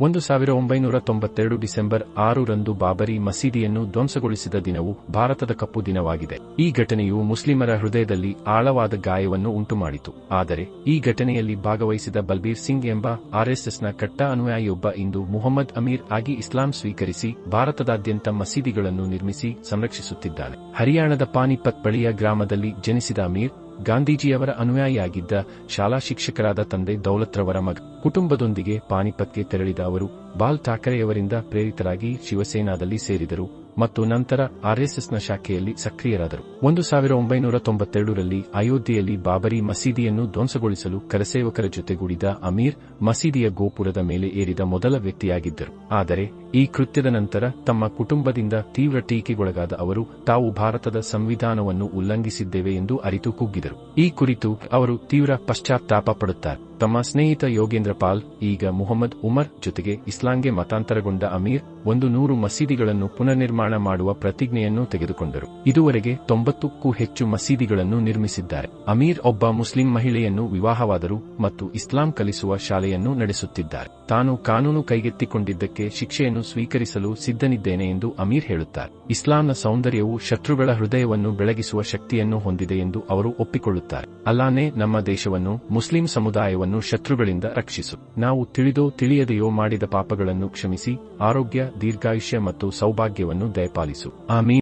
ಒಂದು ಸಾವಿರ ಒಂಬೈನೂರ ತೊಂಬತ್ತೆರಡು ಡಿಸೆಂಬರ್ ಆರರಂದು ಬಾಬರಿ ಮಸೀದಿಯನ್ನು ಧ್ವಂಸಗೊಳಿಸಿದ ದಿನವು ಭಾರತದ ಕಪ್ಪು ದಿನವಾಗಿದೆ. ಈ ಘಟನೆಯು ಮುಸ್ಲಿಮರ ಹೃದಯದಲ್ಲಿ ಆಳವಾದ ಗಾಯವನ್ನು ಉಂಟುಮಾಡಿತು. ಆದರೆ, ಈ ಘಟನೆಯಲ್ಲಿ ಭಾಗವಹಿಸಿದ ಬಲ್ಬೀರ್ ಸಿಂಗ್ ಎಂಬ ಆರ್ಎಸ್ಎಸ್ನ ಕಟ್ಟ ಅನುಯಾಯಿಯೊಬ್ಬ ಇಂದು ಮುಹಮ್ಮದ್ ಅಮೀರ್ ಆಗಿ ಇಸ್ಲಾಂ ಸ್ವೀಕರಿಸಿ ಭಾರತದಾದ್ಯಂತ ಮಸೀದಿಗಳನ್ನು ನಿರ್ಮಿಸಿ ಸಂರಕ್ಷಿಸುತ್ತಿದ್ದಾನೆ. ಹರಿಯಾಣದ ಪಾನಿಪತ್ ಬಳಿಯ ಗ್ರಾಮದಲ್ಲಿ ಜನಿಸಿದ ಅಮೀರ್ ಗಾಂಧೀಜಿಯವರ ಅನುಯಾಯಿಯಾಗಿದ್ದ ಶಾಲಾ ಶಿಕ್ಷಕರಾದ ತಂದೆ ದೌಲತ್ರವರ ಮಗ. ಕುಟುಂಬದೊಂದಿಗೆ ಪಾನಿಪತ್ಗೆ ತೆರಳಿದ ಅವರು, ಬಾಲ್ ಠಾಕರೆಯವರಿಂದ ಪ್ರೇರಿತರಾಗಿ ಶಿವಸೇನಾದಲ್ಲಿ ಸೇರಿದರು ಮತ್ತು ನಂತರ ಆರ್ಎಸ್ಎಸ್ನ ಶಾಖೆಯಲ್ಲಿ ಸಕ್ರಿಯರಾದರು. ಒಂದು ಸಾವಿರ ಒಂಬೈನೂರ ತೊಂಬತ್ತೆರಡರಲ್ಲಿ ಅಯೋಧ್ಯೆಯಲ್ಲಿ ಬಾಬರಿ ಮಸೀದಿಯನ್ನು ಧ್ವಂಸಗೊಳಿಸಲು ಕರಸೇವಕರ ಜೊತೆಗೂಡಿದ ಅಮೀರ್ ಮಸೀದಿಯ ಗೋಪುರದ ಮೇಲೆ ಏರಿದ ಮೊದಲ ವ್ಯಕ್ತಿಯಾಗಿದ್ದರು. ಆದರೆ, ಈ ಕೃತ್ಯದ ನಂತರ ತಮ್ಮ ಕುಟುಂಬದಿಂದ ತೀವ್ರ ಟೀಕೆಗೊಳಗಾದ ಅವರು, ತಾವು ಭಾರತದ ಸಂವಿಧಾನವನ್ನು ಉಲ್ಲಂಘಿಸಿದ್ದೇವೆ ಎಂದು ಅರಿತು ಕುಗ್ಗಿದರು. ಈ ಕುರಿತು ಅವರು ತೀವ್ರ ಪಶ್ಚಾತ್ತಾಪ ಪಡುತ್ತಾರೆ. ತಮ್ಮ ಸ್ನೇಹಿತ ಯೋಗೇಂದ್ರ ಪಾಲ್, ಈಗ ಮುಹಮ್ಮದ್ ಉಮರ್ ಜೊತೆಗೆ ಇಸ್ಲಾಂಗೆ ಮತಾಂತರಗೊಂಡ ಅಮೀರ್, ಒಂದು ನೂರು ಮಸೀದಿಗಳನ್ನು ಪುನರ್ನಿರ್ಮಾಣ ಮಾಡುವ ಪ್ರತಿಜ್ಞೆಯನ್ನು ತೆಗೆದುಕೊಂಡರು. ಇದುವರೆಗೆ ತೊಂಬತ್ತಕ್ಕೂ ಹೆಚ್ಚು ಮಸೀದಿಗಳನ್ನು ನಿರ್ಮಿಸಿದ್ದಾರೆ. ಅಮೀರ್ ಒಬ್ಬ ಮುಸ್ಲಿಂ ಮಹಿಳೆಯನ್ನು ವಿವಾಹವಾದರು ಮತ್ತು ಇಸ್ಲಾಂ ಕಲಿಸುವ ಶಾಲೆಯನ್ನು ನಡೆಸುತ್ತಿದ್ದಾರೆ. ತಾನು ಕಾನೂನು ಕೈಗೆತ್ತಿಕೊಂಡಿದ್ದಕ್ಕೆ ಶಿಕ್ಷೆಯನ್ನು ಸ್ವೀಕರಿಸಲು ಸಿದ್ಧನಿದ್ದೇನೆ ಎಂದು ಅಮೀರ್ ಹೇಳುತ್ತಾರೆ. ಇಸ್ಲಾಂನ ಸೌಂದರ್ಯವು ಶತ್ರುಗಳ ಹೃದಯವನ್ನು ಬೆಳಗಿಸುವ ಶಕ್ತಿಯನ್ನು ಹೊಂದಿದೆ ಎಂದು ಅವರು ಒಪ್ಪಿಕೊಳ್ಳುತ್ತಾರೆ. ಅಲ್ಲಾನೆ ನಮ್ಮ ದೇಶವನ್ನು, ಮುಸ್ಲಿಂ ಸಮುದಾಯವನ್ನು ಶತ್ರುಗಳಿಂದ ರಕ್ಷಿಸು. ನಾವು ತಿಳಿದೋ ತಿಳಿಯದೆಯೋ ಮಾಡಿದ ಪಾಪಗಳನ್ನು ಕ್ಷಮಿಸಿ ಆರೋಗ್ಯ ದೀರ್ಘಾಯುಷ್ಯ ಮತ್ತು ಸೌಭಾಗ್ಯವನ್ನು ದಯಪಾಲಿಸು. ಆಮೀನ್.